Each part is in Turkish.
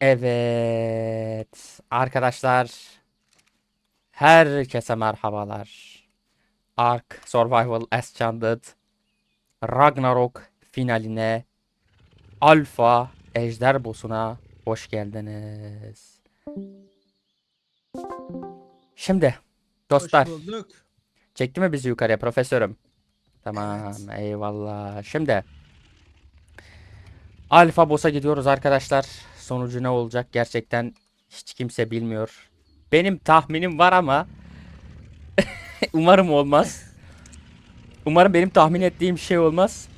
Evet. Arkadaşlar. Herkese merhabalar. Ark Survival Ascended Ragnarok finaline Alfa Ejder Boss'una hoş geldiniz. Şimdi dostlar Hoş bulduk. çekti mi bizi yukarıya profesörüm? Tamam Evet. eyvallah. Şimdi Alfa Boss'a gidiyoruz arkadaşlar. Sonucu ne olacak gerçekten hiç kimse bilmiyor. Benim tahminim var ama umarım olmaz. Umarım benim tahmin ettiğim şey olmaz.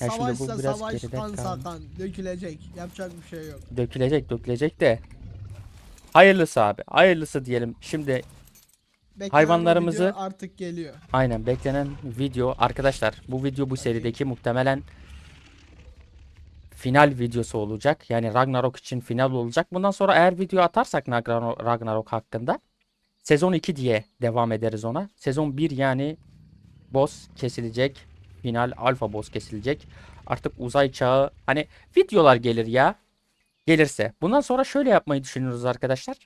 Ya şimdi bu biraz savaş, geride kaldı. sakan, dökülecek. Yapacak bir şey yok. Dökülecek dökülecek de. Hayırlısı abi. Hayırlısı diyelim. Şimdi Beklenen Hayvanlarımızı- video artık geliyor. aynen beklenen video arkadaşlar. Bu video bu serideki muhtemelen final videosu olacak. Yani Ragnarok için final olacak. Bundan sonra eğer video atarsak Ragnarok, hakkında sezon 2 diye devam ederiz ona. Sezon 1 yani boss kesilecek. Final alfa boss kesilecek. Artık uzay çağı hani videolar gelir ya. Gelirse. Bundan sonra şöyle yapmayı düşünüyoruz arkadaşlar.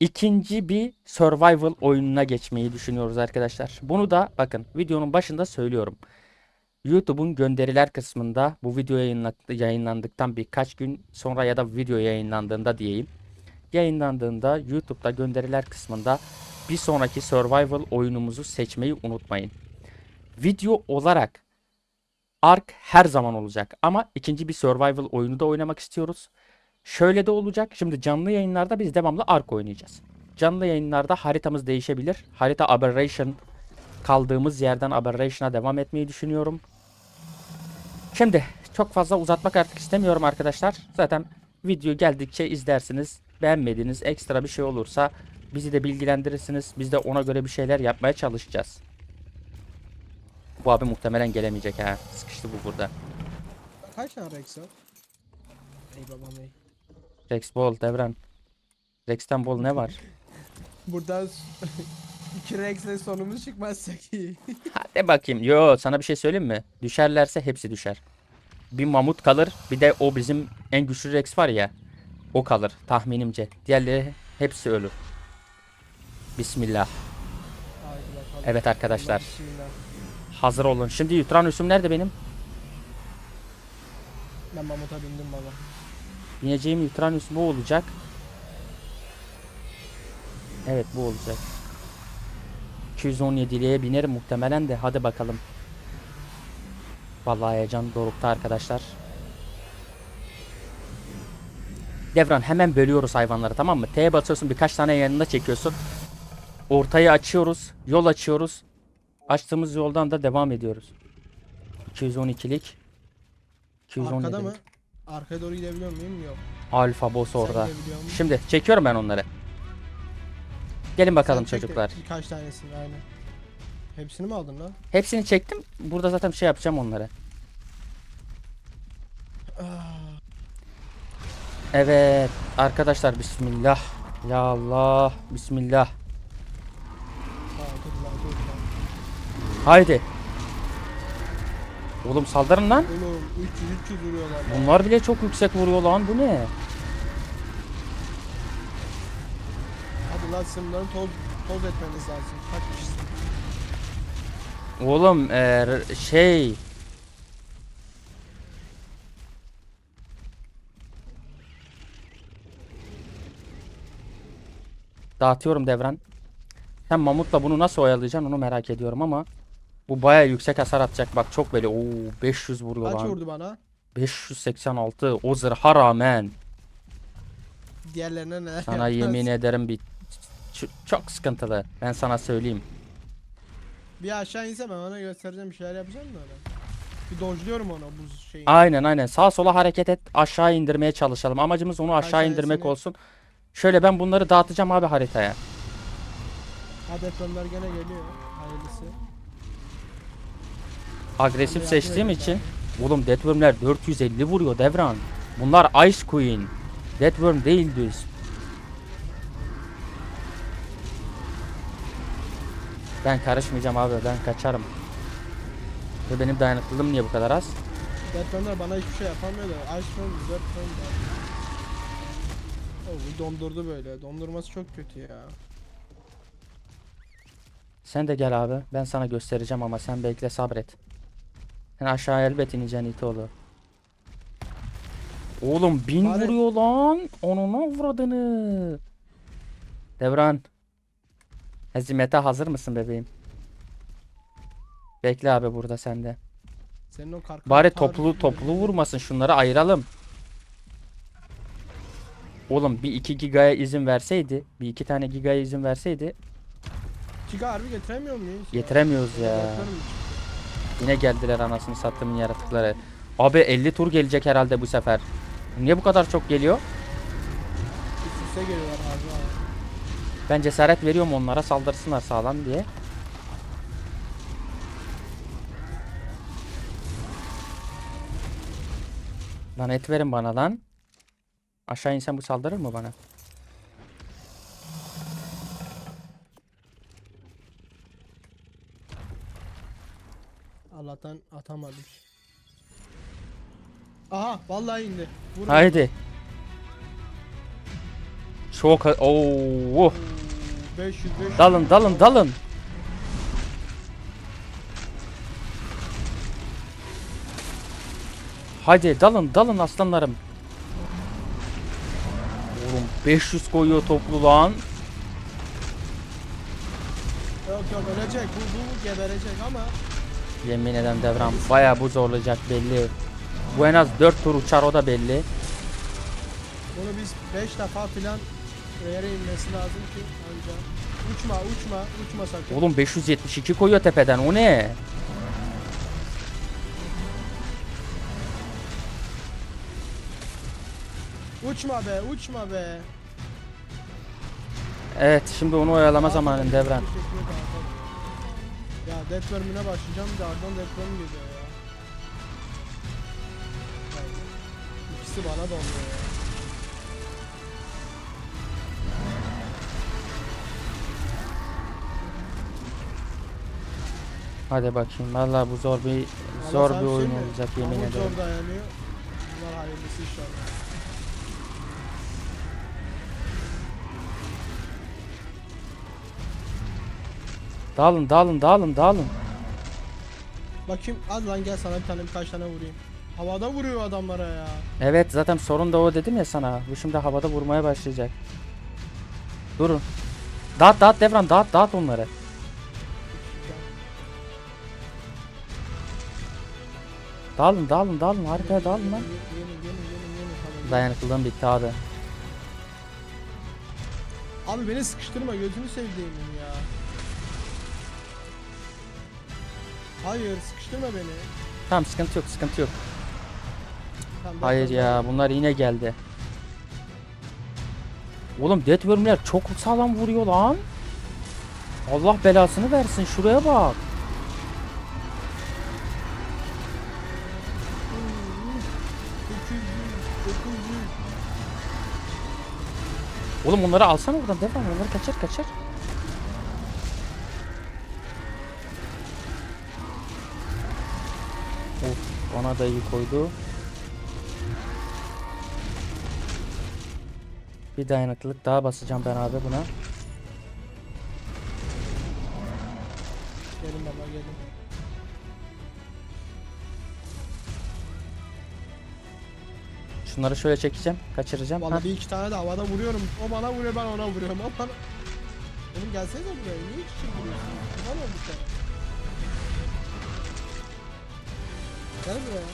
İkinci bir survival oyununa geçmeyi düşünüyoruz arkadaşlar. Bunu da bakın videonun başında söylüyorum. YouTube'un gönderiler kısmında bu video yayınla- yayınlandıktan birkaç gün sonra ya da video yayınlandığında diyeyim. Yayınlandığında YouTube'da gönderiler kısmında bir sonraki survival oyunumuzu seçmeyi unutmayın. Video olarak Ark her zaman olacak ama ikinci bir survival oyunu da oynamak istiyoruz. Şöyle de olacak. Şimdi canlı yayınlarda biz devamlı Ark oynayacağız. Canlı yayınlarda haritamız değişebilir. Harita Aberration kaldığımız yerden Aberration'a devam etmeyi düşünüyorum. Şimdi çok fazla uzatmak artık istemiyorum arkadaşlar. Zaten video geldikçe izlersiniz. Beğenmediğiniz ekstra bir şey olursa bizi de bilgilendirirsiniz. Biz de ona göre bir şeyler yapmaya çalışacağız. Bu abi muhtemelen gelemeyecek ha. Sıkıştı bu burada. Kaç tane Rex var? Ey babam ey. Rex Ball, Devran. Rex'ten bol ne var? Buradan iki Rex'le sonumuz çıkmazsak iyi. Hadi bakayım. Yo sana bir şey söyleyeyim mi? Düşerlerse hepsi düşer. Bir mamut kalır. Bir de o bizim en güçlü Rex var ya. O kalır tahminimce. Diğerleri hepsi ölür. Bismillah. Evet arkadaşlar. Hazır olun. Şimdi Uranüs'üm nerede benim? Ben mamuta bindim baba. Bineceğim Uranüs bu olacak. Evet bu olacak. 217'liye binerim muhtemelen de hadi bakalım. Vallahi heyecan dorukta arkadaşlar. Devran hemen bölüyoruz hayvanları tamam mı? T'ye basıyorsun birkaç tane yanında çekiyorsun. Ortayı açıyoruz. Yol açıyoruz. Açtığımız yoldan da devam ediyoruz. 212'lik. 217'lik. Arkada mı? Arkaya doğru gidebiliyor muyum? Yok. Alfa boss orada. Şimdi çekiyorum ben onları. Gelin bakalım Sen çocuklar. Birkaç tanesini aynen. Hepsini mi aldın lan? Hepsini çektim. Burada zaten şey yapacağım onları. Ah, Evet arkadaşlar bismillah. Ya Allah bismillah. aa, dur lan dur lan. Haydi. Oğlum saldırın lan. Oğlum 300 300 vuruyorlar. lan. Bunlar bile çok yüksek vuruyor lan bu ne? Lan sımların toz, toz etmeniz lazım. Kaç kişisin? Oğlum eee, şey. Dağıtıyorum devran. Sen mamutla bunu nasıl oyalayacaksın onu merak ediyorum ama bu baya yüksek hasar atacak. Bak çok böyle. Oo 500 vuruyor Kaç lan. vurdu bana? 586 o zırha rağmen Diğerlerine neler sana yemin ederim bir çok sıkıntılı. Ben sana söyleyeyim. Bir aşağı inse ben ona göstereceğim bir şeyler yapacağım da ona. Bir dojluyorum onu bu şeyi. Aynen aynen. Sağa sola hareket et. Aşağı indirmeye çalışalım. Amacımız onu aşağı Aşağı indirmek olsun. Şöyle ben bunları dağıtacağım abi haritaya. Adet onlar gene geliyor. Hayırlısı. Agresif Onu seçtiğim yapmıyoruz için. Oğlum Deathworm'ler 450 vuruyor Devran. Bunlar Ice Queen. Deathworm değil düz. Ben karışmayacağım abi ben kaçarım. Ve benim dayanıklılığım niye bu kadar az? Deathbender bana hiçbir şey yapamıyor da Iceman 4 falan da. O bu dondurdu böyle. Dondurması çok kötü ya. Sen de gel abi. Ben sana göstereceğim ama sen bekle sabret. Sen aşağı elbet ineceksin itoğlu. Oğlum bin Bari- vuruyor lan. Onun avradını. Devran. Hezimete hazır mısın bebeğim? Bekle abi burada sende. Senin o Bari toplu toplu vurmasın şunları ayıralım. Oğlum bir 2 gigaya izin verseydi, bir iki tane gigaya izin verseydi Giga harbi getiremiyor muyuz? ya? getiremiyoruz ya. Yine geldiler anasını sattığımın yaratıkları. Abi 50 tur gelecek herhalde bu sefer. Niye bu kadar çok geliyor? Üst üste geliyorlar abi abi. Ben cesaret veriyorum onlara saldırsınlar sağlam diye. Lan et verin bana lan. Aşağı insen bu saldırır mı bana? Allah'tan atamadım. Aha vallahi indi. Vurun. Haydi. Çok Oo. Oo, 500 500. Dalın dalın dalın. Hadi dalın dalın aslanlarım. Oğlum 500 koyuyor toplu lan. Yok yok ölecek. Bu, bu geberecek ama Yemin eden devran baya bu zorlayacak belli. Bu en az 4 tur uçar o da belli. bunu biz 5 defa filan yere inmesi lazım ki anca. Uçma uçma uçma sakın. Oğlum 572 koyuyor tepeden o ne? Uçma be uçma be. Evet şimdi onu oyalama Abi, zamanın devran. Ya Death bölümüne başlayacağım de ardından Death bölüm geliyor ya. İkisi bana da oluyor ya. Hadi bakayım valla bu zor bir zor bir oyun mi? olacak yemin Mahmut ederim. zor dayanıyor. Bunlar hayırlısı inşallah. Dağılın dağılın dağılın dağılın. Bakayım hadi lan gel sana bir tane birkaç tane vurayım. Havada vuruyor adamlara ya. Evet zaten sorun da o dedim ya sana. Bu şimdi havada vurmaya başlayacak. Durun. Dağıt dağıt devran dağıt dağıt onları. Dağılın dağılın dağılın haritaya dağılın lan. Dayanıklılığım bitti abi. Abi beni sıkıştırma gözünü sevdiğimin ya. Hayır sıkıştırma beni. Tamam sıkıntı yok sıkıntı yok. Tamam, Hayır ya bekle. bunlar yine geldi. Oğlum Deathworm'ler çok sağlam vuruyor lan. Allah belasını versin şuraya bak. Oğlum onları alsana oradan devam onları kaçır kaçır. Of bana da iyi koydu. Bir dayanıklılık daha basacağım ben abi buna. Gelin baba gelin. Şunları şöyle çekeceğim, kaçıracağım. Ha, Vallahi bir iki tane de havada vuruyorum. O bana vuruyor ben ona vuruyorum. O bana... Oğlum gelsene buraya. Niye iki kişi vuruyorsun? Olduk sana. Gel buraya.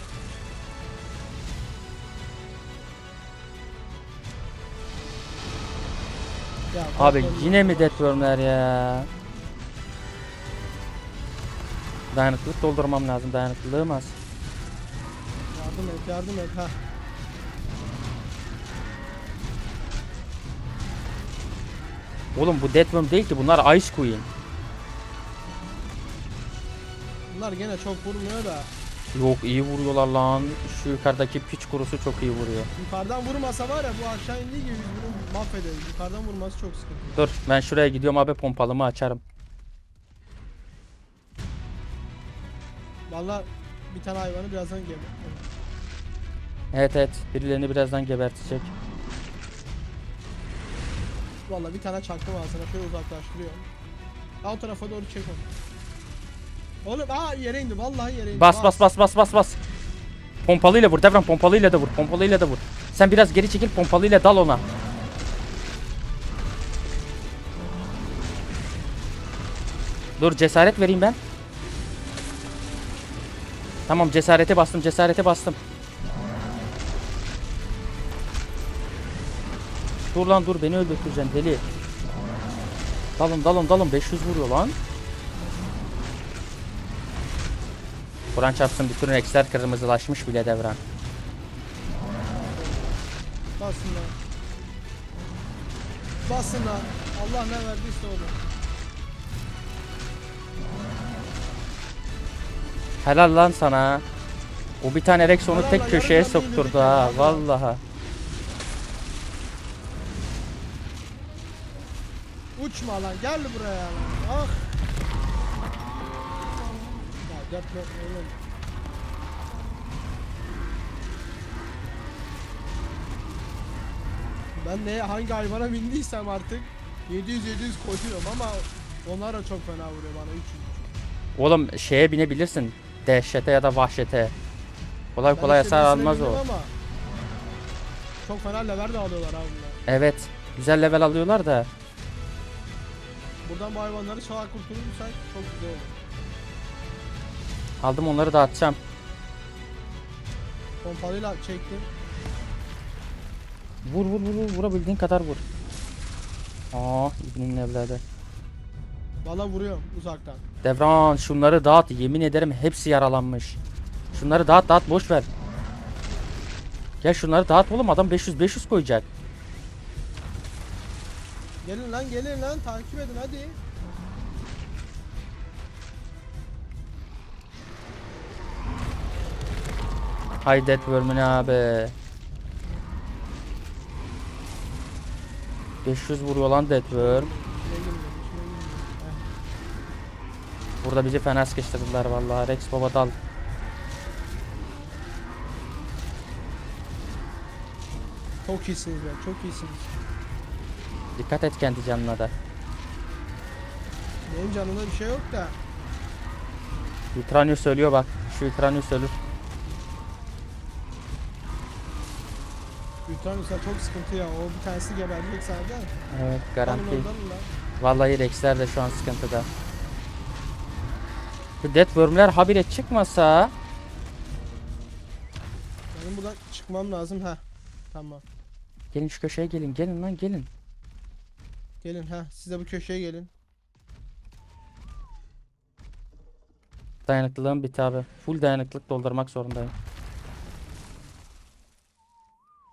Ya, Abi yine mi Deathworm'ler ya? Dayanıklılık doldurmam lazım. Dayanıklılığım az. Yardım et yardım et ha. Oğlum bu Deathworm değil ki bunlar Ice Queen. Bunlar gene çok vurmuyor da. Yok iyi vuruyorlar lan. Şu yukarıdaki piç kurusu çok iyi vuruyor. Yukarıdan vurmasa var ya bu aşağı indiği gibi bunu mahvederiz. Yukarıdan vurması çok sıkıntı. Dur ben şuraya gidiyorum abi pompalımı açarım. Valla bir tane hayvanı birazdan geber. Evet evet birilerini birazdan gebertecek. Vallahi bir tane çaktım ağzına şöyle uzaklaştırıyorum. Al o tarafa doğru çek onu. Oğlum aa yere indi vallahi yere indi. Bas bas bas bas bas bas. Pompalıyla vur Devran pompalıyla da vur. Pompalıyla da vur. Sen biraz geri çekil pompalıyla dal ona. Dur cesaret vereyim ben. Tamam cesarete bastım cesarete bastım. Dur lan dur beni öldürteceksin deli. Dalın dalın dalın 500 vuruyor lan. Kur'an çarpsın bütün reksler kırmızılaşmış bile devran. Basın lan. Basın lan. Allah ne verdiyse onu. Helal lan sana. O bir tane Rex onu Helal lan, tek köşeye sokturdu ha vallahi. vallahi. Uçma lan gel buraya lan. Ah. Ya yapma oğlum. Ben neye hangi hayvana bindiysem artık 700-700 koşuyorum ama onlar da çok fena vuruyor bana 300. Oğlum şeye binebilirsin. Dehşete ya da vahşete. Kolay Ben kolay işte hasar almaz o. Ama çok fena lever de alıyorlar abi. Evet. Güzel level alıyorlar da. Buradan bu hayvanları sağ kurtulursak çok güzel olur. Aldım onları da atacağım. Pompalıyla çektim. Vur vur vur vur vurabildiğin kadar vur. Aa ibnin evladı. Valla vuruyorum uzaktan. Devran şunları dağıt yemin ederim hepsi yaralanmış. Şunları dağıt dağıt boş ver. Gel şunları dağıt oğlum adam 500 500 koyacak. Gelin lan gelin lan takip edin hadi. Haydet Vermin abi. 500 vuruyor lan. Heh. Burada bizi fena sıkıştırdılar vallahi. Rex baba dal. Çok iyisiniz be çok iyisiniz. Dikkat et kendi canına da. Benim canımda bir şey yok da. Vitranius söylüyor bak. Şu Vitranius ölür. Yutanus'a çok sıkıntı ya. O bir tanesi geberecek zaten. Evet garanti. Vallahi Rex'ler de şu an sıkıntıda. Şu Deathworm'ler habire çıkmasa Benim buradan çıkmam lazım ha. Tamam. gelin şu köşeye gelin gelin lan gelin. Gelin ha. Siz de bu köşeye gelin. Dayanıklılığım bitti abi. Full dayanıklılık doldurmak zorundayım.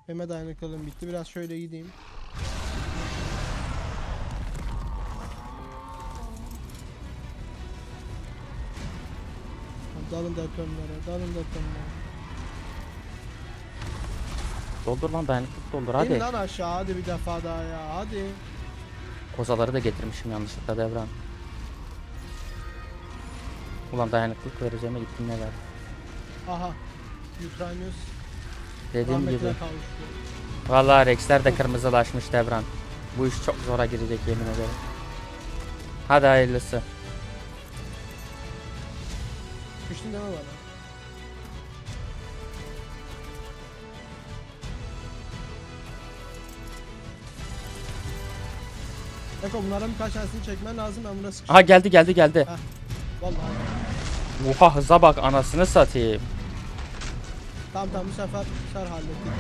Hemen dayanıklılığım bitti. Biraz şöyle gideyim. Dalın detonlara, dalın detonlara. Doldur lan dayanıklılık doldur Hadi. hadi. lan aşağı hadi bir defa daha ya hadi. Kozaları da getirmişim yanlışlıkla devran. Ulan dayanıklılık vereceğime gittim ne ver. Aha. Ukraynos Dediğim gibi. kavuştu. Vallahi Rex'ler de kırmızılaşmış devran. Bu iş çok zora girecek yemin ederim. Hadi hayırlısı. Düştün deme bana. Eko bunlardan birkaç tanesini çekmen lazım ben sıkıştım. Aha geldi geldi geldi. Vallahi. Oha hıza bak anasını satayım. Tamam tamam bu sefer bu sefer hallettik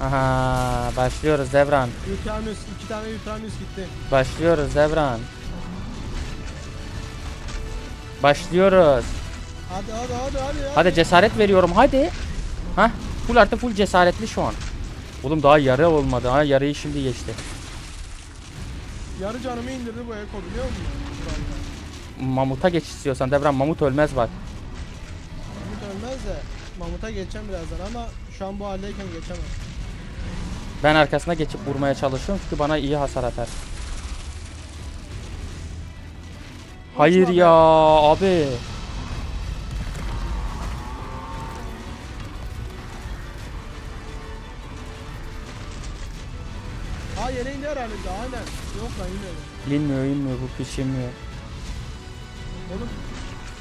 abi. Aha başlıyoruz devran. Ukraynos iki tane Ukraynos gitti. Başlıyoruz devran. Başlıyoruz. Hadi hadi hadi hadi. Hadi cesaret veriyorum hadi. Hah full artı full cesaretli şu an. Oğlum daha yarı olmadı ha yarıyı şimdi geçti. Yarı canımı indirdi bu Eko biliyor musun? Mamut'a geç istiyorsan devran mamut ölmez bak. Mamut ölmez de Mamut'a geçeceğim birazdan ama şu an bu haldeyken geçemem. Ben arkasına geçip vurmaya çalışıyorum çünkü bana iyi hasar atar. Hayır ya abi. Yere indi herhalde daha aynen. Yok lan inmedi. İnmiyor inmiyor bu piş inmiyor. Oğlum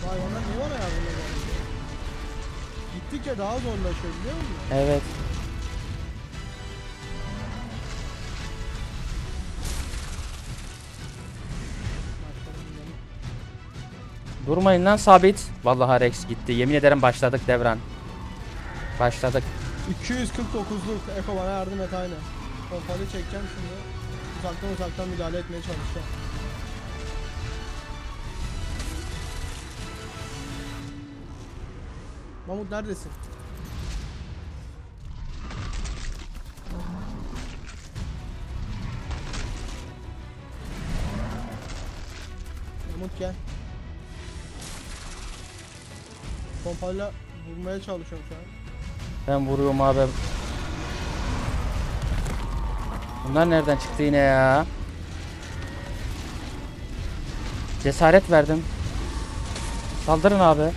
bu hayvanlar ne var hayatında bu arada? Gittikçe daha zorlaşıyor biliyor musun? Evet. Durmayın lan sabit. Vallahi Rex gitti. Yemin ederim başladık devran. Başladık. 249'luk Eko bana yardım et aynen. Pompalı çekeceğim şimdi. Uzaktan uzaktan müdahale etmeye çalışacağım. Mahmut neredesin? Mahmut gel. Pompayla vurmaya çalışıyorum şu an. Ben vuruyorum abi. Bunlar nereden çıktı yine ya? Cesaret verdim. Saldırın abi.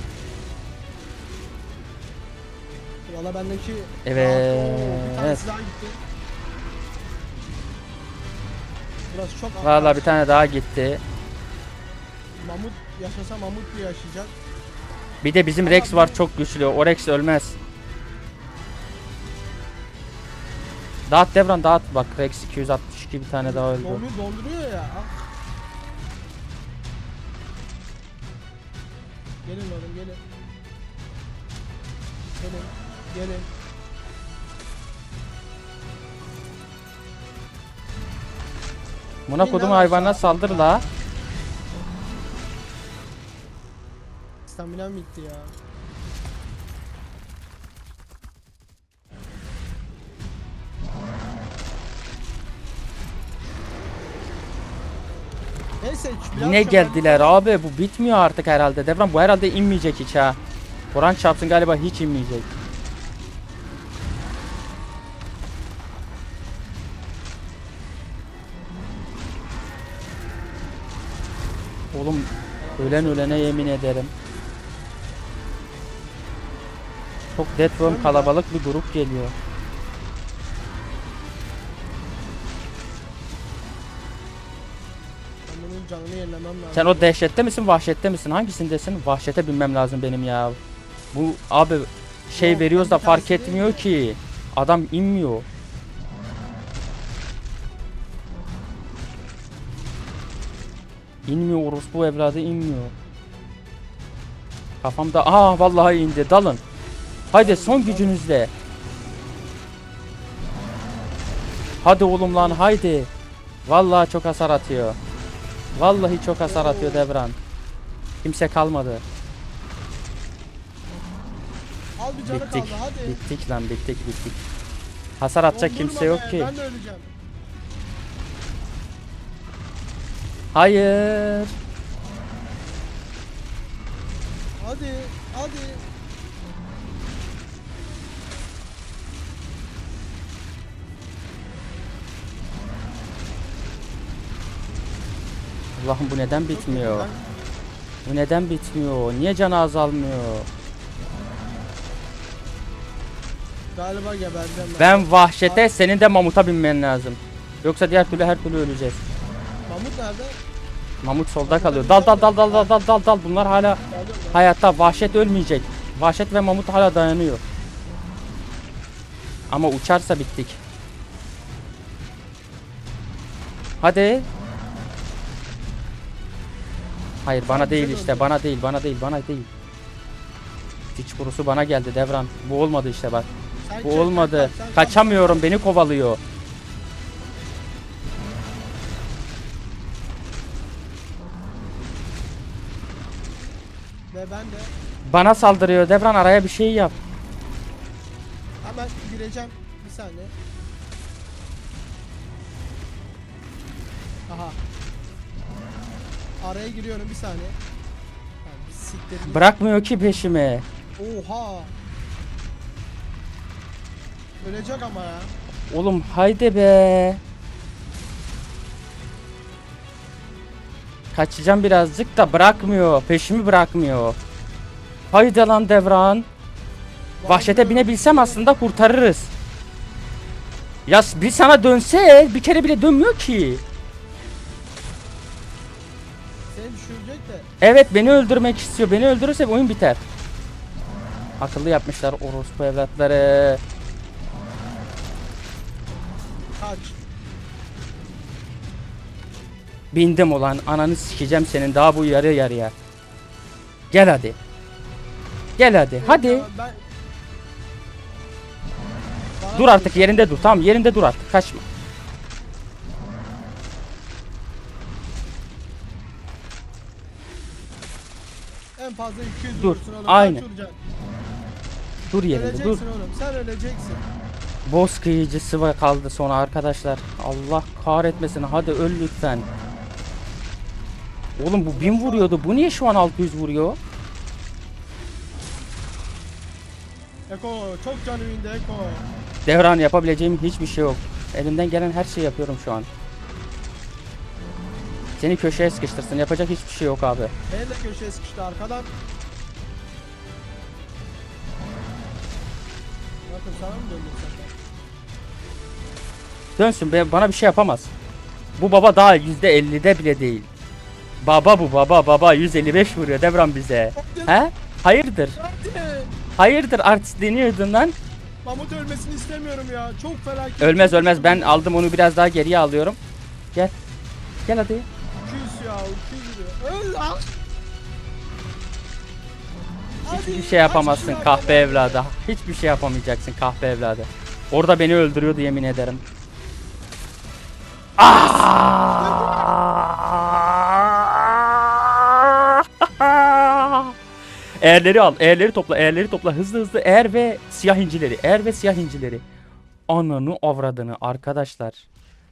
Valla bendeki Evet. Aa, bir tanesi daha gitti. Burası çok Vallahi bir tane daha gitti. Mamut yaşasa Mamut diye yaşayacak. Bir de bizim Rex var çok güçlü. O Rex ölmez. Dağıt Devran dağıt. Bak Rex 262 bir tane daha öldü. Donduruyor, donduruyor ya. Ah. Gelin oğlum gelin. Gelin. Gelin. Buna kodum hayvanına saldır la. Staminam bitti ya. Neyse Yine geldiler abi. Bu bitmiyor artık herhalde. Devran bu herhalde inmeyecek hiç ha. Kur'an çarpsın galiba hiç inmeyecek. Oğlum ölen ölene yemin ederim. Çok Deathworm kalabalık bir grup geliyor. Bunun canını yenilemem lazım. Sen o dehşette misin, vahşette misin? Hangisindesin? Vahşete binmem lazım benim ya. Bu abi şey Yok, veriyoruz da fark etmiyor ki. Adam inmiyor. İnmiyor orospu evladı inmiyor. Kafamda aa vallahi indi dalın. Haydi son gücünüzle. Hadi oğlum lan haydi. Vallahi çok hasar atıyor. Vallahi çok hasar atıyor Devran. Kimse kalmadı. Al bir canı Bittik. kaldı hadi. Bittik lan bittik bittik. Hasar atacak Dondurma kimse be, yok ki. Ben de öleceğim. Hayır. Hadi hadi. Allah'ım bu neden bitmiyor? Bu neden bitmiyor? Niye canı azalmıyor? Galiba gebereceğim ben. Ben vahşete senin de mamuta binmen lazım. Yoksa diğer türlü her türlü öleceğiz. Mamut nerede? Mamut solda kalıyor. Dal dal dal dal dal dal dal dal. Bunlar hala hayatta. Vahşet ölmeyecek. Vahşet ve mamut hala dayanıyor. Ama uçarsa bittik. Hadi. Hayır bana değil işte. Bana değil, bana değil, bana değil. Hiç kurusu bana geldi Devran. Bu olmadı işte bak. Bu olmadı. Kaçamıyorum. Beni kovalıyor. Ve ben de Bana saldırıyor. Devran araya bir şey yap. hemen gireceğim. Bir saniye. Araya giriyorum bir saniye. Siktir git. Bırakmıyor ki peşimi. Oha. Ölecek ama ya. Oğlum haydi be. Kaçacağım birazcık da bırakmıyor. Peşimi bırakmıyor. Haydi lan Devran. Vahşete binebilsem aslında kurtarırız. Ya bir sana dönse bir kere bile dönmüyor ki. Evet beni öldürmek istiyor. Beni öldürürse oyun biter. Akıllı yapmışlar orospu evlatları. Kaç. Bindim ulan ananı sikeceğim senin daha bu yarı yarıya. Gel hadi. Gel hadi. Hadi. Ya Ben... Dur artık yerinde dur. Tamam yerinde dur artık. Kaçma. En fazla 200 Dur, vurursun oğlum. Kaç vuracaksın? Dur yerinde Öleceksin dur. oğlum. Sen öleceksin. Boss kıyıcısı var kaldı sonra arkadaşlar. Allah kahretmesin. Hadi öl lütfen. Oğlum bu 1000 vuruyordu. Bu niye şu an 600 vuruyor? Eko çok canım indi Eko. Devran yapabileceğim hiçbir şey yok. Elimden gelen her şeyi yapıyorum şu an. Seni köşeye sıkıştırsın. Yapacak hiçbir şey yok abi. De köşeye sıkıştı arkadan. Bakın sana mı döndün sen? Dönsün be bana bir şey yapamaz. Bu baba daha %50'de bile değil. Baba bu baba baba 155 vuruyor Devran bize. He? Hayırdır? Hadi. Hayırdır artist deniyordun lan. Mamut ölmesini istemiyorum ya. Çok felaket. Ölmez ölmez ben aldım onu biraz daha geriye alıyorum. Gel. Gel hadi. 200 ya 200 diyor. Öl lan. Hiçbir şey yapamazsın kahpe evladı. Hiçbir şey yapamayacaksın kahpe evladı. Orada beni öldürüyordu yemin ederim. Ah! Eğerleri al, eğerleri topla, eğerleri topla. Hızlı hızlı eğer ve siyah incileri, eğer ve siyah incileri. Ananı avradını arkadaşlar.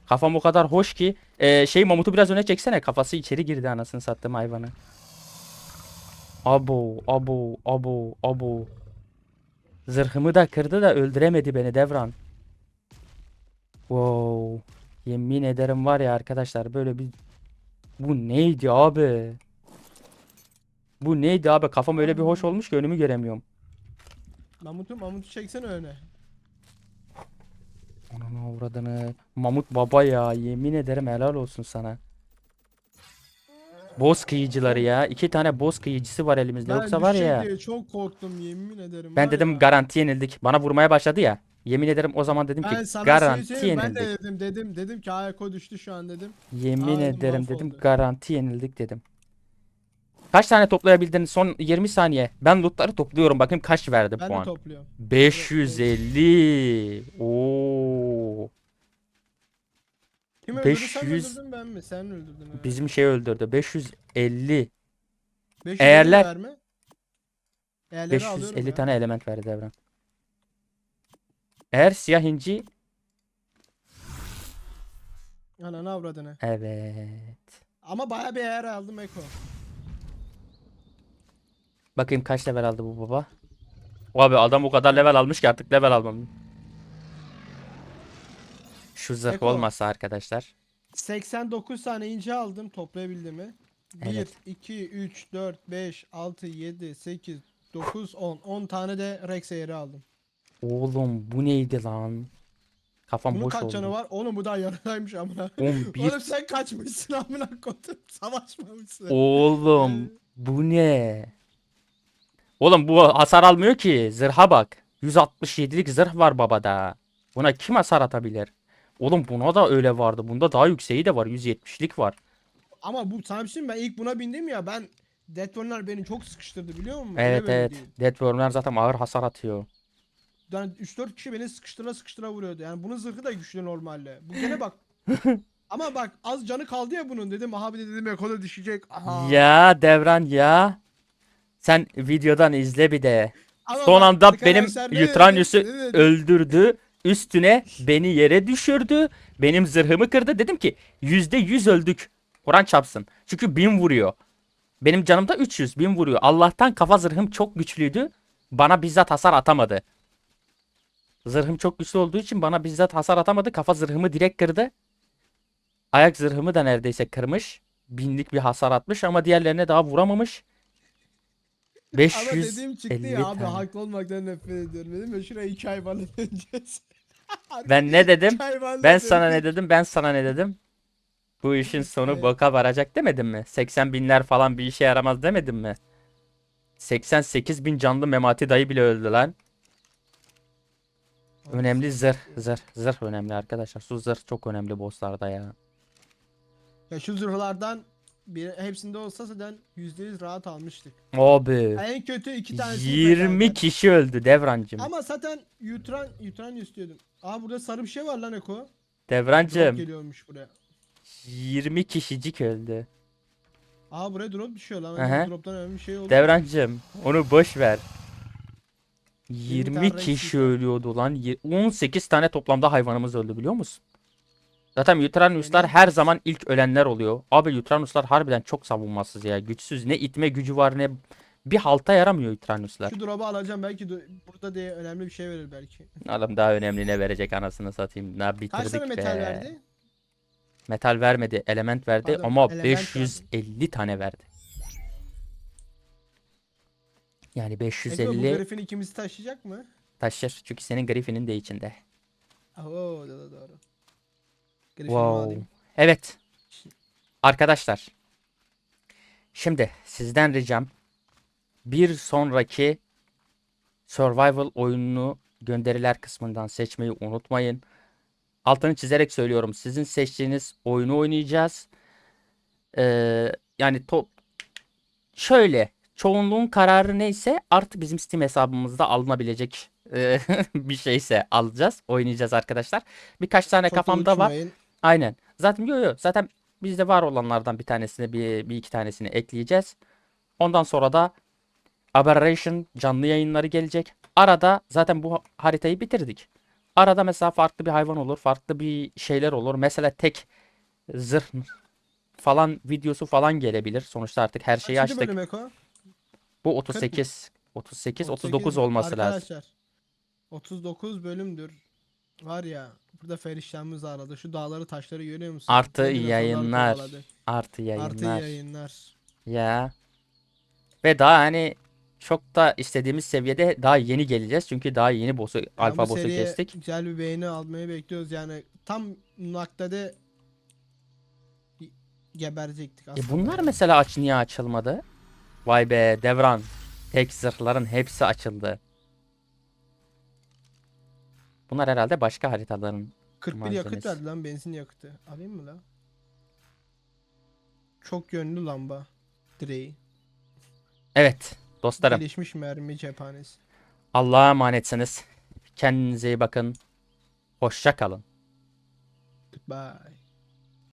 Kafam o kadar hoş ki. Ee, şey Mamut'u biraz öne çeksene. Kafası içeri girdi anasını sattım hayvanı. Abo, abo, abo, abo. Zırhımı da kırdı da öldüremedi beni Devran. Wow. Yemin ederim var ya arkadaşlar böyle bir... Bu neydi abi? Bu neydi abi? Kafam öyle bir hoş olmuş ki önümü göremiyorum. Mamut'u Mamut'u çeksene öne. Ananı avradını. Mamut baba ya. Yemin ederim helal olsun sana. Boz kıyıcıları ya. İki tane boz kıyıcısı var elimizde. Yoksa var ya. diye çok korktum yemin ederim. Ben dedim ya. garanti yenildik. Bana vurmaya başladı ya. Yemin ederim o zaman dedim Ben ki sana garanti söyleyeyim, ben de yenildik. dedim dedim dedim ki Ayako düştü şu an dedim. Yemin Aynen, ederim dedim mahvoldu. garanti yenildik dedim. Kaç tane toplayabildin son 20 saniye? Ben lootları topluyorum bakayım kaç verdi Ben de puan. topluyorum. 550. Oo. Kim öldürdü sen mi 500 öldürdün ben mi? Sen öldürdün. evet. Bizim şey öldürdü. 550. 550 eğerler- verme. Eğerleri alıyorum 550 ya. tane element verdi devran. Eğer siyah inci Ananı avradını. evet. Ama baya bir eğer aldım Eko. Bakayım kaç level aldı bu baba. Abi adam o kadar level almış ki artık level almam. Şu zırh Eko. olmasa arkadaşlar. 89 tane ince aldım toplayabildim mi? 1, Evet. 2, 3, 4, 5, 6, 7, 8, 9, 10. 10 tane de Rex eğeri aldım. Oğlum bu neydi lan? Kafam Bunun boş kaç oldu. canı var? Oğlum bu da yarıdaymış amına. 11. Oğlum sen kaçmışsın amına kodum. Savaşmamışsın. Oğlum bu ne? Oğlum bu hasar almıyor ki. Zırha bak. 167'lik zırh var babada. Buna kim hasar atabilir? Oğlum buna da öyle vardı. Bunda daha yükseği de var. 170'lik var. Ama bu sana bir şey ben ilk buna bindim ya ben Deathborn'lar beni çok sıkıştırdı biliyor musun? Öyle Evet böyle evet. Deathworm'lar zaten ağır hasar atıyor. Yani 3-4 kişi beni sıkıştıra sıkıştıra vuruyordu. Yani bunun zırhı da güçlü normalde. Bu gene bak. Ama bak az canı kaldı ya bunun dedim. Aha bir de dedim Eko'da düşecek. Aha. Ya Devran ya. Sen videodan izle bir de. Ama Son bak, anda benim arkadaşlar ne öldürdü. Üstüne beni yere düşürdü. Benim zırhımı kırdı. Dedim ki yüzde yüz öldük. Kur'an çapsın. Çünkü bin vuruyor. Benim canımda 300 bin vuruyor. Allah'tan kafa zırhım çok güçlüydü. Bana bizzat hasar atamadı. Zırhım çok güçlü olduğu için bana bizzat hasar atamadı. Kafa zırhımı direkt kırdı. Ayak zırhımı da neredeyse kırmış. Binlik bir hasar atmış ama diğerlerine daha vuramamış. Ama 500 dediğim çıktı ya abi haklı olmaktan nefret ediyorum dedim ya şuraya iki hayvanla döneceğiz. Ben ne dedim? Hayvanlar Ben sana ne dedim? Ben sana ne dedim? Bu işin sonu Evet. boka varacak demedim mi? 80 binler falan bir işe yaramaz demedim mi? 88 bin canlı Memati dayı bile öldü lan. Önemli zırh. Zırh. Zırh önemli arkadaşlar. Su zırh çok önemli bosslarda ya. Ya şu zırhlardan bir hepsinde olsa zaten %100 rahat almıştık. Abi. En kötü iki tanesi 20 kişi öldü Devrancım. Ama zaten Yutran Yutran istiyordum. Aa burada sarı bir şey var lan Eko. Drop Devrancım geliyormuş buraya. 20 kişicik öldü. Aa buraya drop düşüyor lan. Aha. Droptan önemli bir şey oldu. Devrancım onu boş ver. tane 20 renk kişi ölüyordu lan. Ye- 18 tane toplamda hayvanımız öldü biliyor musun? Zaten Yutranuslar Öyle her zaman ilk ölenler oluyor. Abi Yutranuslar harbiden çok savunmasız ya. Güçsüz. Ne itme gücü var ne bir halta yaramıyor Yutranuslar. Şu drop'u alacağım belki de burada diye önemli bir şey verir belki. Adam daha önemli ne verecek anasını satayım. Ne Kaç bitirdik tane metal be. verdi? Metal vermedi, element verdi Pardon, ama element 550 tane verdi. Yani Eko bu 550 Griffin ikimizi taşıyacak mı? taşır. Çünkü senin Griffin'in de içinde. Oo doğru doğru. Griffin'imi Wow. Evet. Arkadaşlar. Şimdi sizden ricam bir sonraki survival oyununu gönderiler kısmından seçmeyi unutmayın. Altını çizerek söylüyorum. Sizin seçtiğiniz oyunu oynayacağız. Ee, yani to şöyle çoğunluğun kararı neyse artık bizim Steam hesabımızda alınabilecek e, bir şeyse alacağız. Oynayacağız arkadaşlar. Birkaç tane Çok da kafamda var. Aynen. Zaten yo yo zaten bizde var olanlardan bir tanesini bir, bir iki tanesini ekleyeceğiz. Ondan sonra da Aberration canlı yayınları gelecek. Arada zaten bu haritayı bitirdik. Arada mesela farklı bir hayvan olur, farklı bir şeyler olur. Mesela tek zırh falan videosu falan gelebilir. Sonuçta artık her şeyi Kaçıncı açtık. bölüm Eko? Bu 38 38 39 olması lazım. Arkadaşlar 39 bölümdür. Var ya burada feriştahımız aradı. Şu dağları taşları görüyor musun? Artı Ne dinozorlar yayınlar. kovaladı. Artı Artı yayınlar. yayınlar. Ya. Ve daha hani çok da istediğimiz seviyede daha yeni geleceğiz. Çünkü daha yeni boss'u, Yani alfa bu boss'u seriye kestik. Güzel bir beğeni almayı bekliyoruz yani. Tam noktada geberecektik E aslında. bunlar mesela aç niye açılmadı? Vay be Devran. Tek zırhların hepsi açıldı. Bunlar herhalde başka haritaların. 41 yakıt malzemesi. verdi lan benzin yakıtı. Alayım mı lan? Çok yönlü lamba. Direği. Evet dostlarım. Gelişmiş mermi cephanesi. Allah'a emanetsiniz. Kendinize iyi bakın. Hoşça kalın. Goodbye.